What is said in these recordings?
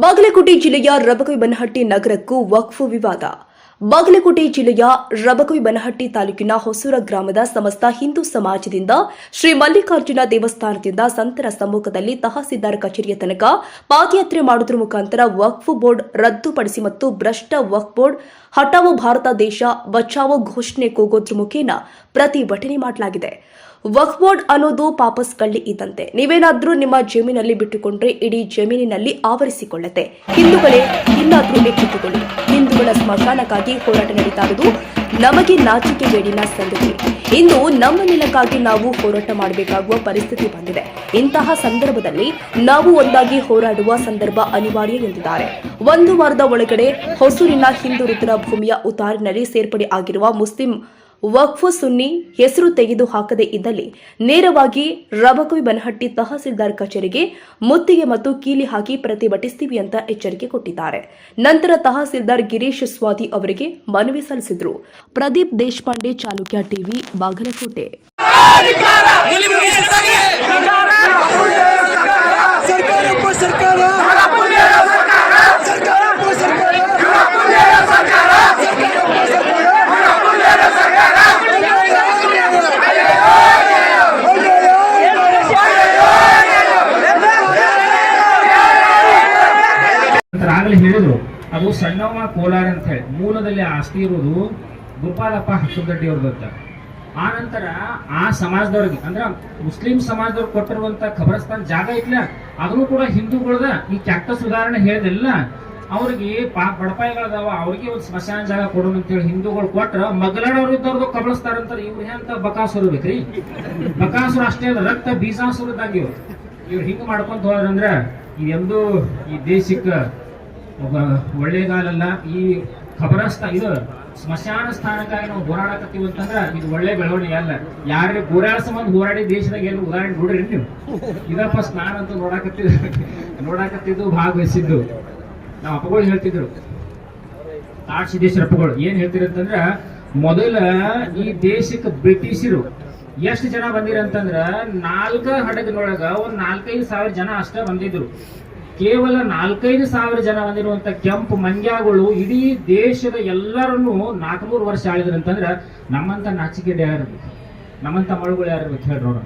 ಬಾಗಲಕೋಟೆ ಜಿಲ್ಲೆಯ ರಬಕವಿ ಬನಹಟ್ಟಿ ನಗರಕ್ಕೂ ವಕ್ಫ್ ವಿವಾದ. ಬಾಗಲಕೋಟೆ ಜಿಲ್ಲೆಯ ರಬಕವಿ ಬನಹಟ್ಟಿ ತಾಲೂಕಿನ ಹೊಸೂರ ಗ್ರಾಮದ ಸಮಸ್ತ ಹಿಂದೂ ಸಮಾಜದಿಂದ ಶ್ರೀ ಮಲ್ಲಿಕಾರ್ಜುನ ದೇವಸ್ಥಾನದಿಂದ ಸಂತರ ಸಮ್ಮುಖದಲ್ಲಿ ತಹಸೀಲ್ದಾರ್ ಕಚೇರಿಯ ತನಕ ಪಾದಯಾತ್ರೆ ಮಾಡುವುದರ ಮುಖಾಂತರ ವಕ್ಫ್ ಬೋರ್ಡ್ ರದ್ದುಪಡಿಸಿ ಮತ್ತು ಭ್ರಷ್ಟ ವಕ್ಫ್ ಬೋರ್ಡ್ ಹಠಾವೋ ಭಾರತ ದೇಶ ಬಚಾವೋ ಘೋಷಣೆ ಕೂಗೋದ್ರ ಮುಖೇನ ಪ್ರತಿಭಟನೆ ಮಾಡಲಾಗಿದೆ. ವಕ್ಫ್ ಬೋರ್ಡ್ ಅನ್ನೋದು ಪಾಪಸ್ ಕಳ್ಳಿ ಇದ್ದಂತೆ. ನೀವೇನಾದ್ರೂ ನಿಮ್ಮ ಜಮೀನಲ್ಲಿ ಬಿಟ್ಟುಕೊಂಡ್ರೆ ಇಡೀ ಜಮೀನಿನಲ್ಲಿ ಆವರಿಸಿಕೊಳ್ಳುತ್ತೆ. ಹಿಂದೂಗಳೇ, ಇನ್ನಾದ್ರೂ ಎಚ್ಚಿಟ್ಟುಕೊಳ್ಳಿ ಹಿಂದೂಗಳ ಸ್ಮಶಾನಕ್ಕಾಗಿ ಹೋರಾಟ ನಡೀತಾ ಇರುವುದು ನಮಗೆ ನಾಚಿಕೆ ಬೇಡಿನ ಸಂಗತಿ. ಇಂದು ನಮ್ಮ ನೆಲಕ್ಕಾಗಿ ನಾವು ಹೋರಾಟ ಮಾಡಬೇಕಾಗುವ ಪರಿಸ್ಥಿತಿ ಬಂದಿದೆ. ಇಂತಹ ಸಂದರ್ಭದಲ್ಲಿ ನಾವು ಒಂದಾಗಿ ಹೋರಾಡುವ ಸಂದರ್ಭ ಅನಿವಾರ್ಯ ಎಂದಿದ್ದಾರೆ. ಒಂದು ವಾರದ ಒಳಗಡೆ ಹೊಸೂರಿನ ಹಿಂದೂ ರುದ್ರ ಭೂಮಿಯ ಉತಾರಿನಲ್ಲಿ ಸೇರ್ಪಡೆ ಆಗಿರುವ ಮುಸ್ಲಿಂ ವಕ್ಫ್ ಸುನ್ನಿ ಹೆಸರು ತೆಗೆದು ಹಾಕದೇ ಇದ್ದಲ್ಲಿ ನೇರವಾಗಿ ರಬಕವಿ ಬನಹಟ್ಟಿ ತಹಸೀಲ್ದಾರ್ ಕಚೇರಿಗೆ ಮುತ್ತಿಗೆ ಮತ್ತು ಕೀಲಿ ಹಾಕಿ ಪ್ರತಿಭಟಿಸ್ತೀವಿ ಅಂತ ಎಚ್ಚರಿಕೆ ಕೊಟ್ಟಿದ್ದಾರೆ ನಂತರ ತಹಸೀಲ್ದಾರ್ ಗಿರೀಶ್ ಸ್ವಾತಿ ಅವರಿಗೆ ಮನವಿ ಸಲ್ಲಿಸಿದ್ರು ಪ್ರದೀಪ್ ದೇಶಪಾಂಡೆ ಚಾಲುಕ್ಯ ಟಿವಿ ಬಾಗಲಕೋಟೆ ಆಗಲೇ ಹೇಳಿದ್ರು, ಅದು ಸಣ್ಣವ ಕೋಲಾರ ಅಂತ ಹೇಳಿ. ಮೂಲದಲ್ಲಿ ಆಸ್ತಿ ಇರೋದು ಗೋಪಾಲಪ್ಪ ಹಸುಗಡ್ಡಿ ಅವ್ರದ್ದು ಅಂತ. ಆ ನಂತರ ಆ ಸಮಾಜದವ್ರಿಗೆ, ಅಂದ್ರೆ ಮುಸ್ಲಿಂ ಸಮಾಜದವ್ರು ಕೊಟ್ಟಿರುವಂತ ಖಬರಸ್ತಾನ ಜಾಗ ಐತ್ಲ ಅದನ್ನು ಕೂಡ ಹಿಂದೂಗಳದ ಈ ಕ್ಯಾಕ್ಟಸ್ ಉದಾಹರಣೆ ಹೇಳಿದಿಲ್ಲ, ಅವ್ರಿಗೆ ಪಾ ಬಡಪಾಯಿಗಳದಾವ, ಅವ್ರಿಗೆ ಒಂದು ಸ್ಮಶಾನ ಜಾಗ ಕೊಡೋಣ ಅಂತೇಳಿ ಹಿಂದೂಗಳು ಕೊಟ್ರ ಮಗಲಾಡವ್ರು ಇದ್ದವ್ರದ್ದು ಕಬಳಿಸ್ತಾರ ಅಂತ ಇವ್ರು ಹೆಂತ ಬಕಾಸುರ ಬೇಕ್ರಿ? ಬಕಾಸುರ ಅಷ್ಟೇ ರಕ್ತ ಬೀಜಾಸುರದಾಗಿವ್ರು ಇವ್ರು. ಹಿಂಗ ಮಾಡ್ಕೊಂತ ಹೋದ್ರಂದ್ರ ಇದೆಂದು ಈ ದೇಶಕ್ಕೆ ಒಬ್ಬ ಒಳ್ಳೆಗಾಲಲ್ಲ, ಈ ಖಬರಸ್ಥ ಇದು ಸ್ಮಶಾನ ಸ್ಥಾನಕ್ಕಾಗಿ ನಾವು ಹೋರಾಡಕತ್ತೀವಿ ಅಂತಂದ್ರ ಇದು ಒಳ್ಳೆ ಬೆಳವಣಿಗೆ ಅಲ್ಲ. ಯಾರೇ ಗೋರಾಳ ಸಂಬಂಧ ಹೋರಾಡಿ ದೇಶದಾಗ ಏನು ಉದಾಹರಣೆ ನೋಡ್ರಿ ನೀವು. ಇದಪ್ಪ ಸ್ನಾನ ಅಂತ ನೋಡಾಕತ್ತಿದ್ ನೋಡಾಕತ್ತಿದ್ದು ಭಾಗವಹಿಸಿದ್ದು. ನಾವು ಅಪ್ಪಗಳು ಹೇಳ್ತಿದ್ರು. ಸಿದ್ದೇಶ್ವರ ಅಪ್ಪಗಳು ಏನ್ ಹೇಳ್ತಿರಂತಂದ್ರ ಮೊದಲ ಈ ದೇಶಕ್ಕೆ ಬ್ರಿಟಿಷರು ಎಷ್ಟು ಜನ ಬಂದಿರಂತಂದ್ರ ನಾಲ್ಕ ಹಡಗಿನೊಳಗ ಒಂದ್ ನಾಲ್ಕೈದು ಸಾವಿರ ಜನ ಅಷ್ಟ ಬಂದಿದ್ರು. ಕೇವಲ ನಾಲ್ಕೈದು ಸಾವಿರ ಜನ ಬಂದಿರುವಂತ ಕೆಂಪು ಮಂಗ್ಯಾಗಳು ಇಡೀ ದೇಶದ ಎಲ್ಲರನ್ನು ನಾಲ್ಕನೂರು ವರ್ಷ ಆಳಿದ್ರು ಅಂತಂದ್ರೆ ನಮ್ಮಂತ ನಾಚಿಕೆಡೆ ಯಾರು ನಮ್ಮಂತ ಮಳುಗಳು ಯಾರು ಇರ್ಬೇಕು ಹೇಳ್ರಿ ನೋಡೋಣ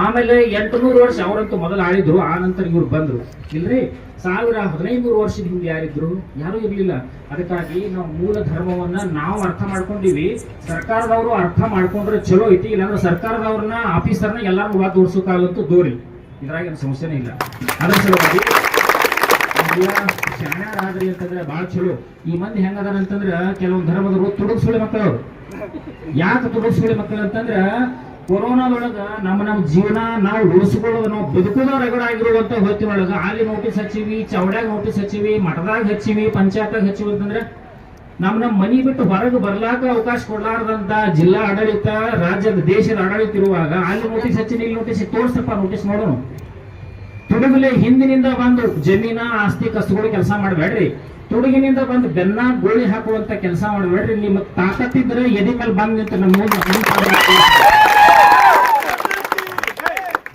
ಆಮೇಲೆ ಎಂಟುನೂರು ವರ್ಷ ಅವರಂತೂ ಮೊದಲು ಆಳಿದ್ರು, ಆ ನಂತರ ಇವ್ರು ಬಂದ್ರು. ಇಲ್ರಿ? ಸಾವಿರ ಹದಿನೈದು ವರ್ಷದ ಹಿಂದೆ ಯಾರಿದ್ರು? ಯಾರು ಇರಲಿಲ್ಲ. ಅದಕ್ಕಾಗಿ ನಾವು ಮೂಲ ಧರ್ಮವನ್ನ ನಾವು ಅರ್ಥ ಮಾಡ್ಕೊಂಡಿವಿ. ಸರ್ಕಾರದವರು ಅರ್ಥ ಮಾಡ್ಕೊಂಡ್ರೆ ಚಲೋ ಐತಿ, ಇಲ್ಲಾಂದ್ರೆ ಸರ್ಕಾರದವ್ರನ್ನ, ಆಫೀಸರ್ನ ಎಲ್ಲರೂ ವಾದ ತೋರ್ಸೋಕಾಗಂತೂ ದೂರಿ ಇದ್ರಾಗ ಏನು ಸಮಸ್ಯೆನೇ ಇಲ್ಲ. ಅದರ ಸಲುವಾಗಿ ಶಾಣ್ಯಾರಾದ್ರಿ ಅಂತಂದ್ರೆ ಬಹಳ ಚಲೋ. ಈ ಮಂದಿ ಹೆಂಗದಾರ ಅಂತಂದ್ರೆ ಕೆಲವೊಂದು ಧರ್ಮದವರು ತುಡುಗ್ ಸುಳಿ ಮಕ್ಕಳು ಅವರು. ಯಾಕೆ ತುಡುಗಿಸ್ಕೊಳ್ಳಿ ಮಕ್ಕಳು ಅಂತಂದ್ರ ಕೊರೋನಾದೊಳಗ ನಮ್ಮ ನಮ್ಮ ಜೀವನ ನಾವು ಉಳಿಸ್ಕೊಳ್ಳೋದು, ನಾವು ಬದುಕೋದ ರಗಡ ಆಗಿರುವಂತ ಹೊತ್ತಿನೊಳಗ ಅಲ್ಲಿ ನೋಟಿಸ್ ಹಚ್ಚಿವಿ ಚೌಡ್ಯಾಗ ನೋಟಿಸ್ ಹಚ್ಚಿವಿ ಮಠದಾಗ ಹಚ್ಚಿವಿ ಪಂಚಾಯತ್ ಹಚ್ಚಿವಿ ಅಂತಂದ್ರೆ ನಮ್ಮ ನಮ್ಮ ಮನಿ ಬಿಟ್ಟು ಹೊರಗೆ ಬರ್ಲಾಕ ಅವಕಾಶ ಕೊಡ್ಲಾರ್ದಂತ ಜಿಲ್ಲಾ ಆಡಳಿತ, ರಾಜ್ಯದ ದೇಶದ ಆಡಳಿತ ಇರುವಾಗ ಅಲ್ಲಿ ನೋಟಿಸ್ ಹಚ್ಚಿನ ಇಲ್ಲಿ ನೋಟಿಸ್ ತೋರ್ಸಪ್ಪ ನೋಟಿಸ್ ನೋಡೋಣ. ತುಡುಗಲೆ ಹಿಂದಿನಿಂದ ಬಂದು ಜಮೀನ, ಆಸ್ತಿ ಕಸ್ತುಗಳು ಕೆಲಸ ಮಾಡಬೇಡ್ರಿ. ತುಡುಗಿನಿಂದ ಬಂದು ಬೆನ್ನ, ಗೋಳಿ ಹಾಕುವಂತ ಕೆಲಸ ಮಾಡಬೇಡ್ರಿ. ನಿಮ್ಮ ತಾಕತ್ತಿದ್ರೆ ಎದೆ ಮೇಲೆ ಬಂದ್ ನಿಂತ ನಮ್ಮ ಮುಂದೆ ಮುಂದೆ ಸಾಗ್ಬೇಕು.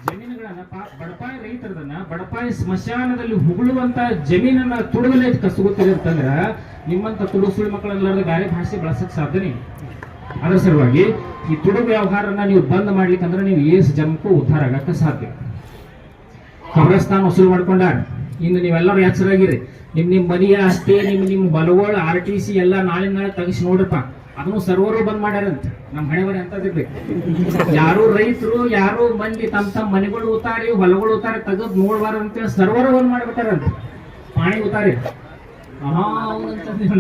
ಜಮೀನುಗಳನ್ನ ಪಾ- ಬಡಪಾಯಿ ರೈತರದನ್ನ ಬಡಪಾಯಿ ಸ್ಮಶಾನದಲ್ಲಿ ಹುಗುಳುವಂತ ಜಮೀನನ್ನ ತುಡುಗಲೇ ಕಸಗುತ್ತೀರಿ ಅಂತಂದ್ರ ನಿಮ್ಮಂತ ತುಡುಗು ಸುಳಿ ಮಕ್ಕಳೆಲ್ಲರದ ಬೇರೆ ಭಾಷೆ ಬಳಸಕ್ ಸಾಧ್ಯನೇ. ಅದರ ಸಲುವಾಗಿ ಈ ತುಡು ವ್ಯವಹಾರನ ನೀವು ಬಂದ್ ಮಾಡ್ಲಿಕ್ಕೆ ಅಂದ್ರೆ ನೀವು ಏಸ್ ಜನಕ್ಕೂ ಉದ್ಧಾರ ಆಗಕ್ಕೆ ಸಾಧ್ಯ. ಕಬ್ರಸ್ತಾನ ವಸೂಲ್ ಮಾಡ್ಕೊಂಡ ಇನ್ನು ನೀವೆಲ್ಲರೂ ಎಚ್ಚರಾಗಿರಿ. ನಿಮ್ ನಿಮ್ ಮನೆಯ ಅಷ್ಟೇ, ನಿಮ್ ನಿಮ್ ಬಲಗೋಳ, ಆರ್ ಟಿ ಸಿ ಎಲ್ಲ ನಾಳೆ ನಾಳೆ ತೆಗಿಸಿ ನೋಡ್ರಪ್ಪ. ಅದನ್ನು ಸರ್ವರು ಬಂದ್ ಮಾಡ್ಯಾರಂತ ನಮ್ಮ ಹಣೆವರೆ ಅಂತ ಅಂತದಿರ್ಬೇಕು ಯಾರು ರೈತರು, ಯಾರು ಮಂದಿ ತಮ್ಮ ತಮ್ಮ ಮನೆಗಳು ಉತ್ತಾರಿ ಹೊಲಗಳು ಉತ್ತಾರಿ ತೆಗೆದ್ ನೋಡ್ಬಾರ ಅಂತೇಳಿ ಸರ್ವರು ಬಂದ್ ಮಾಡ್ಬಿಟ್ಟಾರಂತ ಪಾಣಿ ಉತ್ತಾರಿ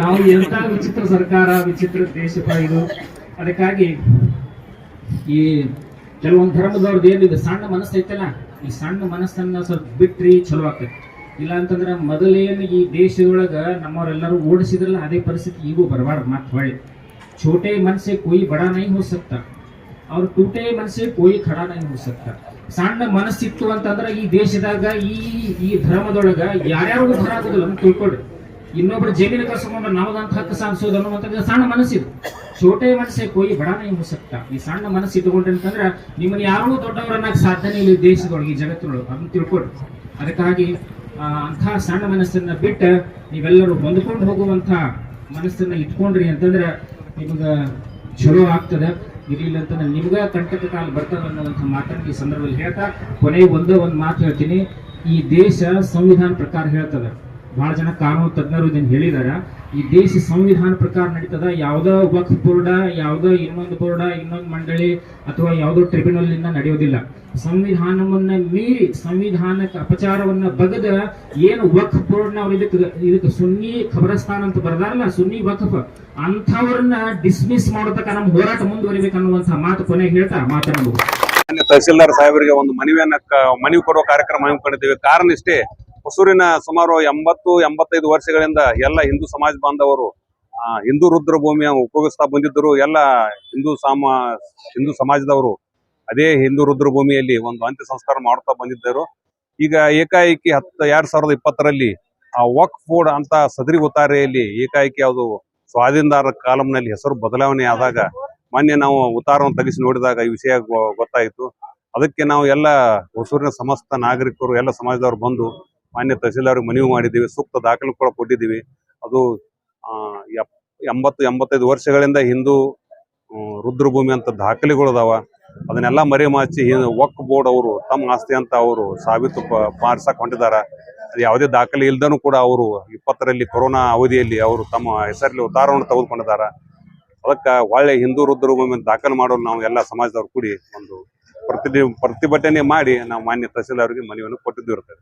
ನಾವು ಎಂತ ವಿಚಿತ್ರ ಸರ್ಕಾರ, ವಿಚಿತ್ರ ದೇಶ ಇದು. ಅದಕ್ಕಾಗಿ ಈ ಕೆಲವೊಂದು ಧರ್ಮದವ್ರದ್ದು ಏನಿದೆ, ಸಣ್ಣ ಮನಸ್ಸು ಐತಲ್ಲ, ಈ ಸಣ್ಣ ಮನಸ್ಸನ್ನ ಸ್ವಲ್ಪ ಬಿಟ್ರಿ ಚಲೋ ಆಗ್ತೈತಿ. ಇಲ್ಲ ಅಂತಂದ್ರೆ ಮೊದಲೇನು ಈ ದೇಶದೊಳಗ ನಮ್ಮವರೆಲ್ಲರೂ ಓಡಿಸಿದ್ರಲ್ಲ, ಅದೇ ಪರಿಸ್ಥಿತಿ ಈಗೂ ಬರಬಾರ್ದು, ಮತ್ತೆ ಹೊಳ್ಳಿ. छोटे मन से कोई बड़ा नहीं हो सकता और टूटे मन से कोई खड़ा नहीं हो सकता ಸಣ್ಣ ಮನಸ್ಸಿತ್ತು ಅಂತಂದ್ರೆ ಈ ದೇಶದಾಗ ಈ ಈ ಧರ್ಮದೊಳಗ ಯಾರ್ಯಾರು ಉದ್ಧಾರ ಆಗುದಿಲ್ಲ ಅಂತ ತಿಳ್ಕೊಡ್ರಿ ಇನ್ನೊಬ್ರು ಜಮೀನು ಕಸ್ಕೊಂಡು ನಮ್ಮದಂತ ಹಕ್ಕು ಸಾಧಿಸೋದು ಅನ್ನುವಂಥದ್ದು ಸಣ್ಣ ಮನಸ್ಸಿದು ಛೋಟೆ ಮನಸ್ಸೆ ಕೊಯ್ ಬಡ ನೀವು ಸಕ್ತ ಈ ಸಣ್ಣ ಮನಸ್ಸು ಇಟ್ಕೊಂಡ್ರಿ ಅಂತಂದ್ರೆ ನಿಮ್ಮನ್ನ ಯಾರೂ ದೊಡ್ಡವರನ್ನ ಸಾಧನೆ ಇಲ್ಲ ಈ ದೇಶದೊಳಗೆ ಈ ಜಗತ್ತಿನೊಳಗೆ ಅದನ್ನ ತಿಳ್ಕೊಡ್ರಿ ಅದಕ್ಕಾಗಿ ಆ, ಅಂಥ ಸಣ್ಣ ಮನಸ್ಸನ್ನ ಬಿಟ್ಟು ನೀವೆಲ್ಲರೂ ಹೊಂದ್ಕೊಂಡು ಹೋಗುವಂಥ ಮನಸ್ಸನ್ನ ಇಟ್ಕೊಂಡ್ರಿ ಅಂತಂದ್ರೆ ನಿಮ್ಗ ಚಲೋ ಆಗ್ತದೆ, ಇರ್ಲಿಲ್ಲ ನಾನು ನಿಮ್ಗೆ ಕಂಟಕ ಕಾಲ ಬರ್ತದ ಅನ್ನುವಂಥ ಮಾತನ್ನು ಈ ಸಂದರ್ಭದಲ್ಲಿ ಹೇಳ್ತಾ, ಕೊನೆಗೆ ಒಂದೇ ಒಂದು ಮಾತು ಹೇಳ್ತೀನಿ. ಈ ದೇಶ ಸಂವಿಧಾನ ಪ್ರಕಾರ ಹೇಳ್ತದೆ ಬಹಳ ಜನ ಕಾನೂನು ತಜ್ಞರು ಇದನ್ನು ಹೇಳಿದಾರ. ಈ ದೇಶ ಸಂವಿಧಾನ ಪ್ರಕಾರ ನಡೀತದ, ಯಾವ್ದ ವಕ್ಫ್ ಬೋರ್ಡ, ಯಾವ್ದೋ ಇನ್ನೊಂದು ಬೋರ್ಡ, ಇನ್ನೊಂದು ಮಂಡಳಿ ಅಥವಾ ಯಾವ್ದೋ ಟ್ರಿಬ್ಯುನಲ್ ಇಂದ ನಡೆಯೋದಿಲ್ಲ. ಸಂವಿಧಾನವನ್ನ ಮೀರಿ, ಸಂವಿಧಾನಕ್ಕೆ ಅಪಚಾರವನ್ನ ಬಗದ ಏನು ವಕ್ಫ್ ಬೋರ್ಡ್ ಅವ್ರು ಇದಕ್ಕೆ ಇದಕ್ಕೆ ಸುನ್ನಿ ಖಬರಸ್ತಾನ್ ಅಂತ ಬರದಾರಲ್ಲ, ಸುನ್ನಿ ವಕ್ಫ್. ಅಂಥವ್ರನ್ನ ಡಿಸ್ಮಿಸ್ ಮಾಡೋದಕ್ಕ ನಮ್ಮ ಹೋರಾಟ ಮುಂದುವರಿಬೇಕನ್ನುವಂತಹ ಮಾತು ಕೊನೆಗೆ ಹೇಳ್ತಾ ಮಾನ್ಯ ತಹಸೀಲ್ದಾರ್ ಸಾಹೇಬರಿಗೆ ಒಂದು ಮನವಿಯನ್ನ ಮನವಿ ಕೊಡುವ ಕಾರ್ಯಕ್ರಮ ಹಮ್ಮಿಕೊಂಡಿದ್ದೇವೆ. ಕಾರಣ ಇಷ್ಟೇ ಹೊಸೂರಿನ ಸುಮಾರು ಎಂಬತ್ತು, ಎಂಬತ್ತೈದು ವರ್ಷಗಳಿಂದ ಎಲ್ಲ ಹಿಂದೂ ಸಮಾಜ ಬಾಂಧವರು ಹಿಂದೂ ರುದ್ರ ಭೂಮಿಯ ಉಪಯೋಗಿಸ್ತಾ ಬಂದಿದ್ದರು ಎಲ್ಲ ಹಿಂದೂ ಸಾಮ, ಹಿಂದೂ ಸಮಾಜದವರು ಅದೇ ಹಿಂದೂ ರುದ್ರ ಭೂಮಿಯಲ್ಲಿ ಒಂದು ಅಂತ್ಯ ಸಂಸ್ಕಾರ ಮಾಡುತ್ತಾ ಬಂದಿದ್ದರು. ಈಗ ಏಕಾಏಕಿ ಹತ್ತು, ಎರಡ್ ಸಾವಿರದ ಇಪ್ಪತ್ತರಲ್ಲಿ ಆ ವಕ್ ಬೋರ್ಡ್ ಅಂತ ಸದರಿ ಉತ್ತಾರೆಯಲ್ಲಿ ಏಕಾಏಕಿ ಅದು ಸ್ವಾಧೀನದಾರ ಕಾಲಂನಲ್ಲಿ ಹೆಸರು ಬದಲಾವಣೆ ಆದಾಗ ಮೊನ್ನೆ ನಾವು ಉತ್ತಾರವನ್ನು ತೆಗೆಸಿ ನೋಡಿದಾಗ ಈ ವಿಷಯ ಗೊತ್ತಾಯಿತು. ಅದಕ್ಕೆ ನಾವು ಎಲ್ಲ ಹೊಸೂರಿನ ಸಮಸ್ತ ನಾಗರಿಕರು, ಎಲ್ಲ ಸಮಾಜದವರು ಬಂದು ಮಾನ್ಯ ತಹಸೀಲ್ದಾರ್ ಮನವಿ ಮಾಡಿದ್ದೀವಿ, ಸೂಕ್ತ ದಾಖಲೆ ಕೂಡ ಕೊಟ್ಟಿದ್ದೀವಿ. ಅದು ಎಂಬತ್ತು, ಎಂಬತ್ತೈದು ವರ್ಷಗಳಿಂದ ಹಿಂದೂ ರುದ್ರಭೂಮಿ ಅಂತ ದಾಖಲೆಗಳು ಅದಾವ. ಅದನ್ನೆಲ್ಲ ಮರೆಮಾಚಿ ವಕ್ ಬೋರ್ಡ್ ಅವರು, ತಮ್ಮ ಆಸ್ತಿ ಅಂತ ಅವರು ಸಾಬೀತು ಪಾರ್ಸಕ್ ಹೊಂಟಿದಾರ ಅದು ಯಾವುದೇ ದಾಖಲೆ ಇಲ್ದನೂ ಕೂಡ ಅವರು ಇಪ್ಪತ್ತರಲ್ಲಿ ಕೊರೋನಾ ಅವಧಿಯಲ್ಲಿ ಅವರು ತಮ್ಮ ಹೆಸರಲ್ಲಿ ಉತ್ತಾರವನ್ನು ತೆಗೆದುಕೊಂಡಿದ್ದಾರೆ ಅದಕ್ಕೆ ಒಳ್ಳೆ ಹಿಂದೂ ರುದ್ರಭೂಮಿ ದಾಖಲು ಮಾಡಲು ನಾವು ಎಲ್ಲ ಸಮಾಜದವ್ರು ಕೂಡಿ ಒಂದು ಪ್ರತಿ ಪ್ರತಿಭಟನೆ ಮಾಡಿ ನಾವು ಮಾನ್ಯ ತಹಸೀಲ್ದಾರ್ಗೆ ಮನವಿಯನ್ನು ಕೊಟ್ಟಿದ್ದು ಇರ್ತದೆ